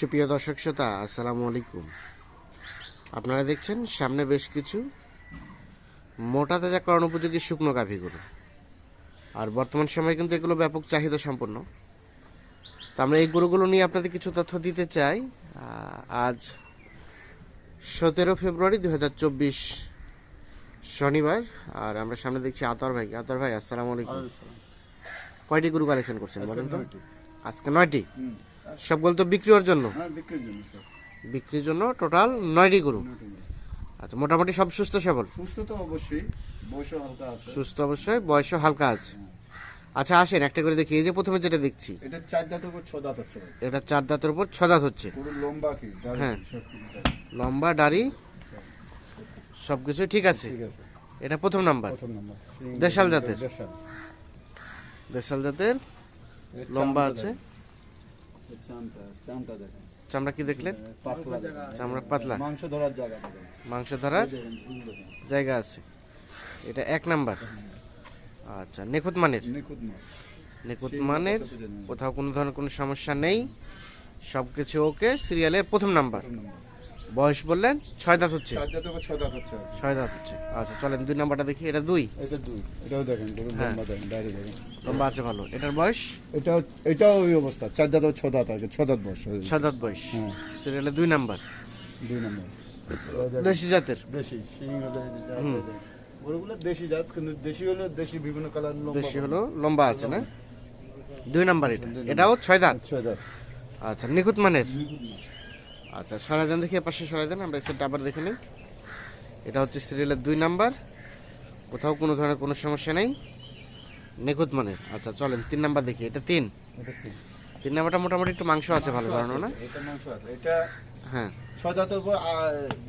সুপ্রিয় দর্শক শ্রোতা আসসালামু আলাইকুম। আপনারা দেখছেন সামনে বেশ কিছু মোটা তাজাকরণ উপযোগী শুকনো গাভীগুলো। আর বর্তমান সময়ে কিন্তু এগুলো ব্যাপক চাহিদা সম্পন্ন। তো আমরা এই গরুগুলো নিয়ে আপনাদের কিছু তথ্য দিতে চাই। আজ সতেরো ফেব্রুয়ারি দু চব্বিশ শনিবার আর আমরা সামনে দেখছি আতর ভাই। আতর ভাই আসসালামু আলাইকুম। কয়টি গরু কালেকশন করছেন বলেন তো? আজকে নয়টি। সবগুলো তো বিক্রি হওয়ার জন্য? হ্যাঁ বিক্রির জন্য সব। বিক্রির জন্য টোটাল নয়টি গরু? আচ্ছা মোটামুটি সব সুস্থ সবল? সুস্থ তো অবশ্যই বয়স হালকা আছে। সুস্থ অবশ্যই বয়সও হালকা আছে। আচ্ছা আসেন একটা করে দেখি এই যে প্রথমে যেটা দেখছি। এটা চার দাঁত উপর ছ দাঁত হচ্ছে এটা চার দাঁতের উপর ছ দাঁত হচ্ছে। পুরো লম্বা কি? হ্যাঁ। লম্বা দাড়ি সব কিছু ঠিক আছে। ঠিক আছে। এটা প্রথম নাম্বার? দেশাল জাতের? দেশাল। জাতের লম্বা আছে। চামড়া কি দেখলেন? চামড়া পাতলা। মাংস ধরার জায়গা মাংস ধরার জায়গা আছে। এটা এক নাম্বার। আচ্ছা নিখুঁত মানের নিখুঁত মানের। কোথাও কোনো ধরনের কোনো সমস্যা নেই। সব কিছু ওকে। সিরিয়ালের প্রথম নাম্বার। প্রথম নম্বর। বয়স বললেন ছয় দাঁত হচ্ছে? চার দাঁত ছ হচ্ছে ছয় দাঁত হচ্ছে। আচ্ছা চলেন দুই নাম্বারটা দেখি এটা দুই? এটা দুই এটাও দেখেন হ্যাঁ। লম্বা আছে ভালো। এটার বয়স? এটাও এটাও ওই অবস্থা চার দাঁত ছ দাঁত আছে ছ দাঁত বয়স গেছে। দাঁত বয়স। হ্যাঁ। সিরিয়ালে দুই নাম্বার। দুই নম্বর। দেশি জাতের? দেশি গরুগুলো দেশি। জাত কিন্তু দেশি হলে দেশি বিভিন্ন কালার দেশি হলো লম্বা আছে না? দুই নাম্বার এটা। এটাও ছয় দাঁত? ছয় দাঁত। আচ্ছা নিখুঁত মানের। আচ্ছা সরাই দেন দেখি পাশে সরাই দেন আমরা সেটা আবার দেখে নিই। এটা হচ্ছে সিরিয়ালের দুই নাম্বার। কোথাও কোনো ধরনের কোনো সমস্যা নেই। নিখুঁত মানের। আচ্ছা চলেন তিন নাম্বার দেখি এটা তিন। তিন। নাম্বারটা মোটামুটি একটু মাংস আছে ভালো ধরনের না? এটা মাংস আছে এটা হ্যাঁ। ছয় দাঁতের উপর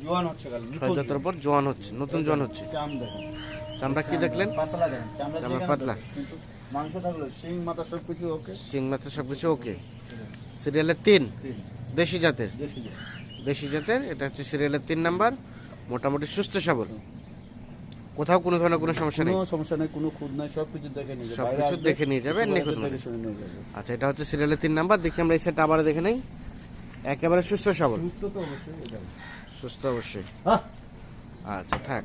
জোয়ান হচ্ছে ছয় উপর জোয়ান হচ্ছে নতুন জোয়ান হচ্ছে। চাম দেখেন। চামড়া কি দেখলেন? পাতলা দেখেন চামড়া চামড়া পাতলা। কিন্তু মাংস থাকল শিং মাথা সব কিছু ওকে মাথা সব কিছু ওকে। সিরিয়ালের তিন। তিন। দেশি জাতের? দেশি জাতের এটা হচ্ছে সিরিয়ালের তিন নাম্বার মোটামুটি সুস্থ সবল। কোথাও কোনো ধরনের কোনো সমস্যা নেই? সমস্যা নেই কোনো খুদ নাই সব কিছু দেখে নিয়ে যাবে। সব কিছু দেখে নিয়ে যাবে, নিখুঁত আচ্ছা এটা হচ্ছে সিরিয়ালের তিন নাম্বার দেখি আমরা এই সেটটা আবার দেখে নেই। একেবারে সুস্থ সবল। সুস্থ তো অবশ্যই সুস্থ অবশ্যই। হ্যাঁ। আচ্ছা থাক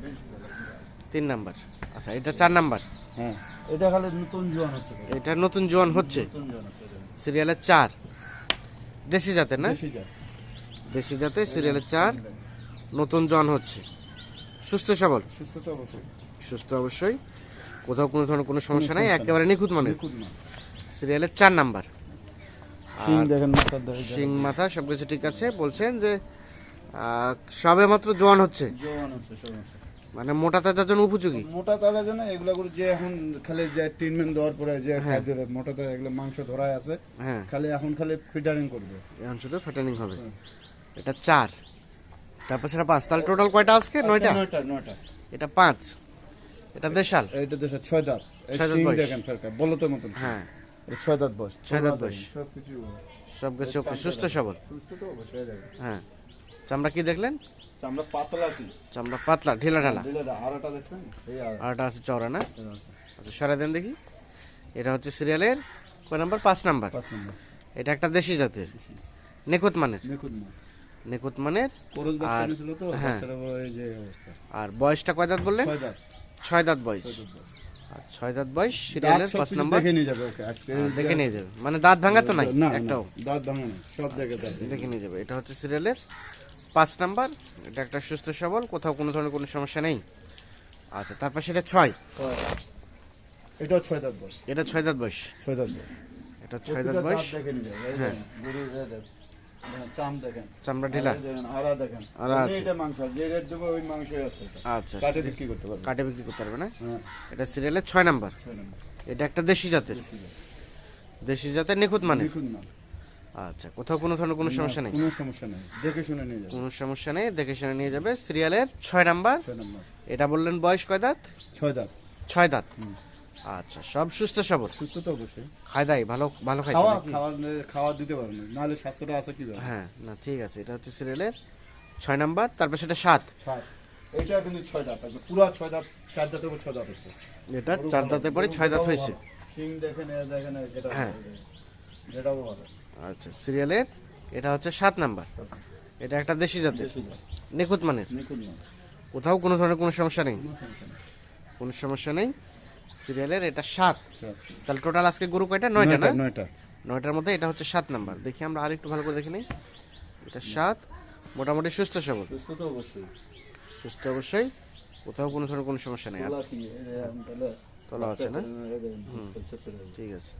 তিন নাম্বার। আচ্ছা এটা চার নাম্বার। হ্যাঁ এটা খালি নতুন জোয়ান হচ্ছে। এটা নতুন জোয়ান হচ্ছে। নতুন জোয়ান হচ্ছে সিরিয়ালের চার। দেশি জাতের না? দেশি জাত। জাতের সিরিয়ালের চার। নতুন জন হচ্ছে। সুস্থ সবল? সুস্থ অবশ্যই। সুস্থ অবশ্যই। কোথাও কোনো ধরনের কোনো সমস্যা নাই একেবারে নিখুঁত মানের। নিখুঁত না সিরিয়ালের চার নাম্বার। শিং মাথা সব কিছু ঠিক আছে। বলছেন যে সবে মাত্র জোয়ান হচ্ছে। মানে মোটা তাজার জন্য উপযোগী? মোটা তাজা জন্য এগুলা করে যে এখন খালি যে ট্রিটমেন্ট দেওয়ার পরে যে খাদ্য মোটা তাজা এগুলো মাংস ধরায় আছে হ্যাঁ। খালি এখন খালি ফিটারিং করবে। এখন শুধু ফ্যাটানিং হবে। এটা চার। তারপর সেটা পাঁচ। তাহলে টোটাল কয়টা আজকে? নয়টা? নয়টা নয়টা। এটা পাঁচ। এটা দেশাল? এইটা দেশে ছয় দাঁত। ছয় দাঁত দেখেন সরকার বলো তো মতন। হ্যাঁ। ছয় দাঁত বয়স। ছয় দাঁত বয়স। সব কিছু সব কিছু সুস্থ সবল। সুস্থ তো অবশ্যই হ্যাঁ। চামড়া কি দেখলেন? চামড়া পাতলা কি? চামড়া পাতলা ঢিলা ঢালা। আড়াটা দেখছেন? এই আড়া আছে চওড়া না? আচ্ছা সরাই দেন দেখি। এটা হচ্ছে সিরিয়ালের কয় নাম্বার? পাঁচ নাম্বার। এটা একটা দেশি জাতের। নিখুঁত মানের। নিখুঁত না নিখুঁত মানের। আর- তো হ্যাঁ। এই যে অবস্থা। আর বয়সটা কয় দাঁত বললেন? ছয় দাঁত। ছয় দাঁত বয়স। ছয় দাঁত বয়স। সিরিয়ালের পাঁচ নাম্বার। দেখে নিয়ে যাবে আর দেখে নিয়ে যাবে। মানে দাঁত ভাঙা তো নাই একটাও। দাঁত ভাঙে সব দেখে নিয়ে যাবে। এটা হচ্ছে সিরিয়ালের পাঁচ নাম্বার এটা একটা সুস্থ সবল কোথাও কোনো ধরনের কোনো সমস্যা নেই। আচ্ছা তারপর সেটা ছয়। এটাও ছয় দাঁত বয়স। এটা ছয় দাঁত বয়স। ছয় দাঁত বয়স। এটা ছয় দাঁত বয়স? হ্যাঁ। চাম দেখেন চামড়া ঢিলা। এই দেখেন, আড়া আছে। এটা মাংস যে রেট দেবো ওই মাংসই আছে আচ্ছা কাটে বিক্রি করতে পারবে কাটে বিক্রি করতে পারবে না? হ্যাঁ। এটা সিরিয়ালের ছয় নাম্বার। নম্বর। এটা একটা দেশি জাতের। দেশি জাতের নিখুঁত মানে? নিখুঁত না আচ্ছা কোথাও কোনো ধরনের কোনো সমস্যা নেই কোনো সমস্যা নেই দেখে শুনে নিয়ে যাবে কোনো সমস্যা নেই দেখে শুনে নিয়ে যাবে সিরিয়ালের ছয় নাম্বার এটা বললেন বয়স কয় দাঁত ছয় দাঁত ছয় দাঁত। আচ্ছা সব সুস্থ সবল সুস্থ তো অবশ্যই খায় দায় ভালো ভালো খাই খাওয়া খাওয়া খাওয়া দিতে পারবে না নাহলে স্বাস্থ্যটা আছে কি হ্যাঁ না ঠিক আছে এটা হচ্ছে সিরিয়ালের ছয় নাম্বার তারপর সেটা সাত সাত এটা কিন্তু ছয় দাঁত পুরো ছয় দাঁত চার উপর ছয় দাঁত হচ্ছে এটা চার দাঁতের পরে ছয় দাঁত হয়েছে দেখেন দেখেন হ্যাঁ। যেটাও ভালো আচ্ছা সিরিয়ালের এটা হচ্ছে সাত নাম্বার এটা একটা দেশি জাতের নিখুঁত মানের কোথাও কোনো ধরনের কোনো সমস্যা নেই কোনো সমস্যা নেই। সিরিয়ালের এটা সাত আচ্ছা। তাহলে টোটাল আজকে গরু কয়টা নয়টা না নয়টা নয়টা নয়টার মধ্যে এটা হচ্ছে সাত নাম্বার দেখি আমরা আর একটু ভালো করে দেখি নিই এটা সাত মোটামুটি সুস্থ সবল সুস্থ তো অবশ্যই সুস্থ অবশ্যই কোথাও কোনো ধরনের কোনো সমস্যা নেই তোলা আছে না। ঠিক আছে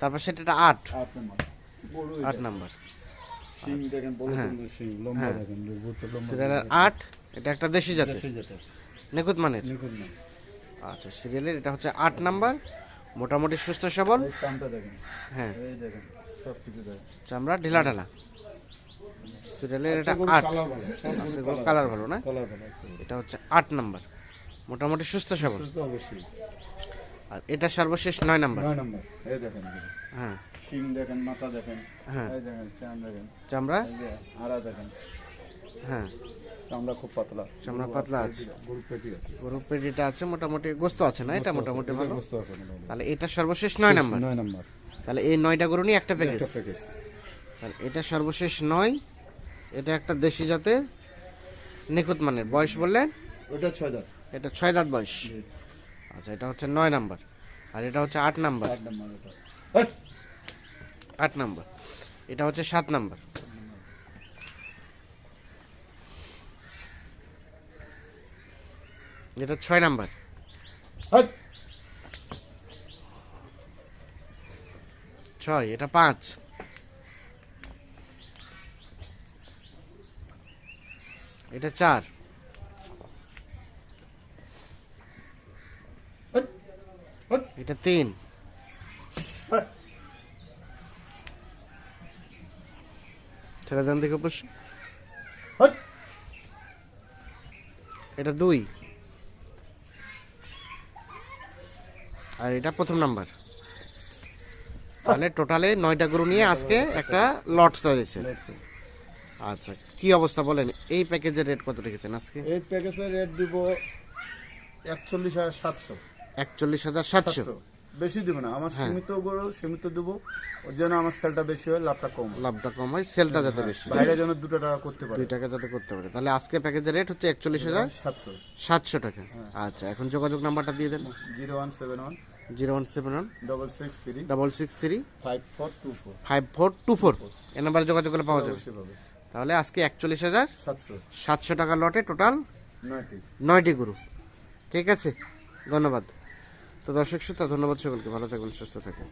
তারপর সেটা আট আট নাম্বার আট। নাম্বার। লম্বা সিরিয়ালের আট এটা একটা দেশি জাতের। নিখুঁত মানের? আচ্ছা সিরিয়ালের এটা হচ্ছে আট নাম্বার। মোটামুটি সুস্থ সবল। হ্যাঁ। চামড়া ঢিলা ঢালা। সিরিয়ালের এটা আট। কালার ভালো সব আচ্ছা, গরুর কালার ভালো না? আছে। এটা হচ্ছে আট নাম্বার। মোটামুটি সুস্থ সবল। অবশ্যই। আর এটা সর্বশেষ নয় নাম্বার। নয় নাম্বার। এই দেখেন হ্যাঁ। শিং দেখেন মাথা দেখেন হ্যাঁ। এই দেখেন চাম দেখেন। চামড়া? আড়া দেখেন। হ্যাঁ। চামড়া খুব পাতলা। চামড়া পাতলা আছে। গরুর পেটি আছে। গরুর পেটিটা আছে মোটামুটি গোস্ত আছে না এটা? মোটামুটি ভালো? বুঝতে আছে তাহলে এটা সর্বশেষ নয় নাম্বার। নয় নাম্বার। তাহলে এই নয়টা গরু নিয়ে একটা প্যাকেজ একটা প্যাকেজ তাহলে এটা সর্বশেষ নয়। এটা একটা দেশি জাতের নিখুঁত মানের। বয়স বললেন? ওটা ছয় দাঁত। এটা ছয় দাঁত বয়স। আচ্ছা এটা হচ্ছে নয় নাম্বার। আর এটা হচ্ছে আট নাম্বার। আট নাম্বার এটা হচ্ছে সাত নাম্বার। এটা ছয় নাম্বার। ছয় এটা পাঁচ। এটা চার। এটা তিন! ছেড়ে দেন দেখে অবশ্য! এটা দুই। আর এটা প্রথম নাম্বার। তাহলে টোটালে নয়টা গরু নিয়ে আজকে একটা লট দিয়েছে আচ্ছা কি অবস্থা বলেন? এই প্যাকেজের রেট কত রেখেছেন আজকে? এই প্যাকেজের রেট দিব একচল্লিশ হাজার সাতশো। একচল্লিশ হাজার সাতশো। বেশি দিব না। আমার সীমিত গরু সীমিত দেবো। ওর জন্য আমার সেলটা বেশি হয় লাভটা কম লাভটা কম হয় সেলটা যাতে বেশি বাইরে যেন দুটো টাকা করতে পারে। দুই টাকা যাতে করতে পারে। তাহলে আজকে প্যাকেজের রেট হচ্ছে একচল্লিশ হাজার সাতশো। সাতশো টাকা। আচ্ছা এখন যোগাযোগ নাম্বারটা দিয়ে দেন। Zero one seven one. Zero one seven one. Double six three double six three five four two four five four two four এ নাম্বারে যোগাযোগ করলে পাওয়া যাবে। তাহলে আজকে একচল্লিশ হাজার সাতশো। সাতশো টাকা লটে টোটাল নয়টি। নয়টি গরু। ঠিক আছে? ধন্যবাদ। তো দর্শক শ্রোতা ধন্যবাদ সকলকে। ভালো থাকবেন সুস্থ থাকবেন।